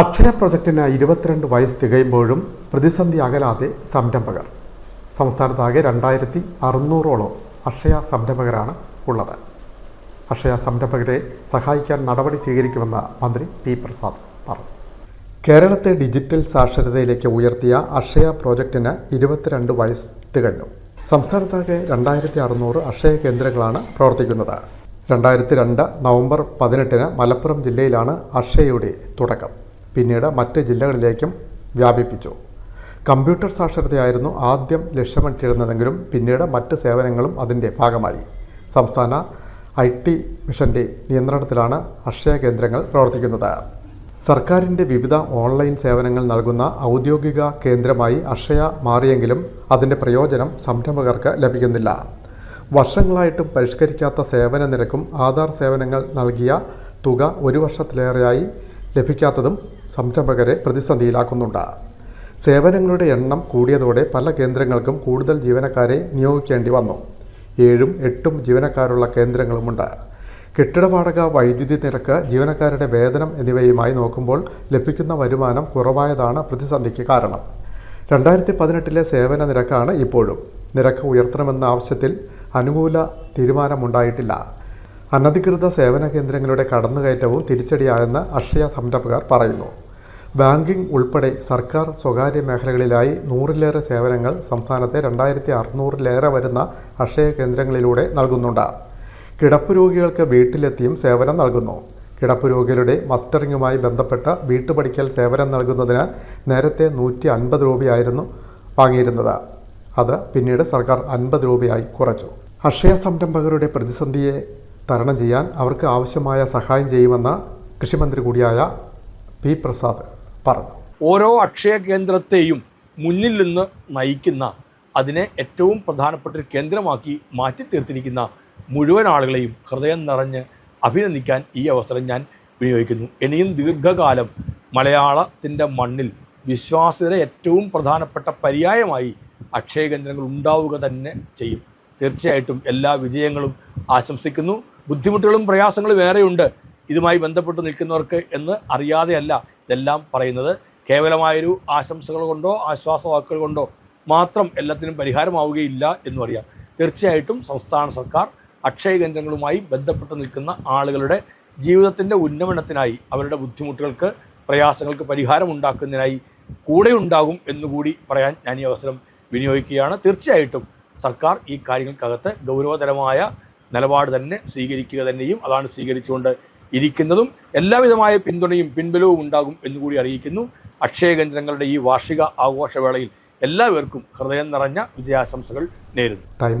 അക്ഷയ പ്രൊജക്ടിന് ഇരുപത്തിരണ്ട് വയസ്സ് തികയുമ്പോഴും പ്രതിസന്ധി അകലാതെ സംരംഭകർ. സംസ്ഥാനത്താകെ രണ്ടായിരത്തി അറുന്നൂറോളം അക്ഷയ സംരംഭകരാണ് ഉള്ളത്. അക്ഷയ സംരംഭകരെ സഹായിക്കാൻ നടപടി സ്വീകരിക്കുമെന്ന് മന്ത്രി പി. പ്രസാദ് പറഞ്ഞു. കേരളത്തെ ഡിജിറ്റൽ സാക്ഷരതയിലേക്ക് ഉയർത്തിയ അക്ഷയ പ്രോജക്റ്റിന് ഇരുപത്തിരണ്ട് വയസ്സ് തികഞ്ഞു. സംസ്ഥാനത്താകെ രണ്ടായിരത്തി അറുന്നൂറ് അക്ഷയ കേന്ദ്രങ്ങളാണ് പ്രവർത്തിക്കുന്നത്. രണ്ടായിരത്തി രണ്ട് നവംബർ പതിനെട്ടിന് മലപ്പുറം ജില്ലയിലാണ് അക്ഷയയുടെ തുടക്കം. പിന്നീട് മറ്റ് ജില്ലകളിലേക്കും വ്യാപിപ്പിച്ചു. കമ്പ്യൂട്ടർ സാക്ഷരതയായിരുന്നു ആദ്യം ലക്ഷ്യമിട്ടിരുന്നതെങ്കിലും പിന്നീട് മറ്റ് സേവനങ്ങളും അതിന്റെ ഭാഗമായി. സംസ്ഥാന ഐ ടി മിഷന്റെ നിയന്ത്രണത്തിലാണ് അക്ഷയ കേന്ദ്രങ്ങൾ പ്രവർത്തിക്കുന്നത്. സർക്കാരിന്റെ വിവിധ ഓൺലൈൻ സേവനങ്ങൾ നൽകുന്ന ഔദ്യോഗിക കേന്ദ്രമായി അക്ഷയ മാറിയെങ്കിലും അതിന്റെ പ്രയോജനം സംരംഭകർക്ക് ലഭിക്കുന്നില്ല. വർഷങ്ങളായിട്ടും പരിഷ്കരിക്കാത്ത സേവന നിരക്കും ആധാർ സേവനങ്ങൾ നൽകിയ തുക ഒരു വർഷത്തിലേറെയായി ലഭിക്കാത്തതും സംരംഭകരെ പ്രതിസന്ധിയിലാക്കുന്നുണ്ട്. സേവനങ്ങളുടെ എണ്ണം കൂടിയതോടെ പല കേന്ദ്രങ്ങൾക്കും കൂടുതൽ ജീവനക്കാരെ നിയോഗിക്കേണ്ടി വന്നു. ഏഴും എട്ടും ജീവനക്കാരുള്ള കേന്ദ്രങ്ങളുമുണ്ട്. കെട്ടിട വാടക വൈദ്യുതി നിരക്ക് ജീവനക്കാരുടെ വേതനം എന്നിവയുമായി നോക്കുമ്പോൾ ലഭിക്കുന്ന വരുമാനം കുറവായതാണ് പ്രതിസന്ധിക്ക് കാരണം. രണ്ടായിരത്തി പതിനെട്ടിലെ സേവന നിരക്കാണ് ഇപ്പോഴും. നിരക്ക് ഉയർത്തണമെന്ന ആവശ്യത്തിൽ അനുകൂല തീരുമാനമുണ്ടായിട്ടില്ല. അനധികൃത സേവന കേന്ദ്രങ്ങളുടെ കടന്നുകയറ്റവും തിരിച്ചടിയായെന്ന് അക്ഷയ സംരംഭകർ പറയുന്നു. ബാങ്കിംഗ് ഉൾപ്പെടെ സർക്കാർ സ്വകാര്യ മേഖലകളിലായി നൂറിലേറെ സേവനങ്ങൾ സംസ്ഥാനത്തെ രണ്ടായിരത്തി അറുന്നൂറിലേറെ വരുന്ന അക്ഷയ കേന്ദ്രങ്ങളിലൂടെ നൽകുന്നുണ്ട്. കിടപ്പ് രോഗികൾക്ക് വീട്ടിലെത്തിയും സേവനം നൽകുന്നു. കിടപ്പ് രോഗികളുടെ മസ്റ്ററിങ്ങുമായി ബന്ധപ്പെട്ട വീട്ടുപടിക്കൽ സേവനം നൽകുന്നതിന് നേരത്തെ നൂറ്റി അൻപത് രൂപയായിരുന്നു വാങ്ങിയിരുന്നത്. അത് പിന്നീട് സർക്കാർ അൻപത് രൂപയായി കുറച്ചു. അക്ഷയ സംരംഭകരുടെ പ്രതിസന്ധിയെ തരണം ചെയ്യാൻ അവർക്ക് ആവശ്യമായ സഹായം ചെയ്യുമെന്ന് കൃഷിമന്ത്രി കൂടിയായ പി പ്രസാദ് പറഞ്ഞു. ഓരോ അക്ഷയ കേന്ദ്രത്തെയും മുന്നിൽ നിന്ന് നയിക്കുന്ന അതിനെ ഏറ്റവും പ്രധാനപ്പെട്ട ഒരു കേന്ദ്രമാക്കി മാറ്റി തീർത്തിരിക്കുന്ന മുഴുവൻ ആളുകളെയും ഹൃദയം നിറഞ്ഞ് അഭിനന്ദിക്കാൻ ഈ അവസരം ഞാൻ വിനിയോഗിക്കുന്നു. ഇനിയും ദീർഘകാലം മലയാളത്തിന്റെ മണ്ണിൽ വിശ്വാസ്യത ഏറ്റവും പ്രധാനപ്പെട്ട പര്യായമായി അക്ഷയ കേന്ദ്രങ്ങൾ ഉണ്ടാവുക തന്നെ ചെയ്യും. തീർച്ചയായിട്ടും എല്ലാ വിജയങ്ങളും ആശംസിക്കുന്നു. ബുദ്ധിമുട്ടുകളും പ്രയാസങ്ങളും ഏറെയുണ്ട് ഇതുമായി ബന്ധപ്പെട്ട് നിൽക്കുന്നവർക്ക് എന്ന് അറിയാതെയല്ല ഇതെല്ലാം പറയുന്നത്. കേവലമായൊരു ആശംസകൾ കൊണ്ടോ ആശ്വാസവാക്കുകൾ കൊണ്ടോ മാത്രം എല്ലാത്തിനും പരിഹാരമാവുകയില്ല എന്നും അറിയാം. തീർച്ചയായിട്ടും സംസ്ഥാന സർക്കാർ അക്ഷയ കേന്ദ്രങ്ങളുമായി ബന്ധപ്പെട്ട് നിൽക്കുന്ന ആളുകളുടെ ജീവിതത്തിന്റെ ഉന്നമനത്തിനായി അവരുടെ ബുദ്ധിമുട്ടുകൾക്ക് പ്രയാസങ്ങൾക്ക് പരിഹാരം ഉണ്ടാക്കുന്നതിനായി കൂടെ ഉണ്ടാകും എന്നുകൂടി പറയാൻ ഞാൻ ഈ അവസരം വിനിയോഗിക്കുകയാണ്. തീർച്ചയായിട്ടും സർക്കാർ ഈ കാര്യങ്ങൾക്കകത്ത് ഗൗരവതരമായ നിലപാട് തന്നെ സ്വീകരിക്കുക തന്നെയും അതാണ് സ്വീകരിച്ചുകൊണ്ട് ഇരിക്കുന്നതും എല്ലാവിധമായ പിന്തുണയും പിൻബലവും ഉണ്ടാകും എന്നുകൂടി അറിയിക്കുന്നു. അക്ഷയ കേന്ദ്രങ്ങളുടെ ഈ വാർഷിക ആഘോഷവേളയിൽ എല്ലാവർക്കും ഹൃദയം നിറഞ്ഞ വിജയാശംസകൾ നേരുന്നു. ടൈം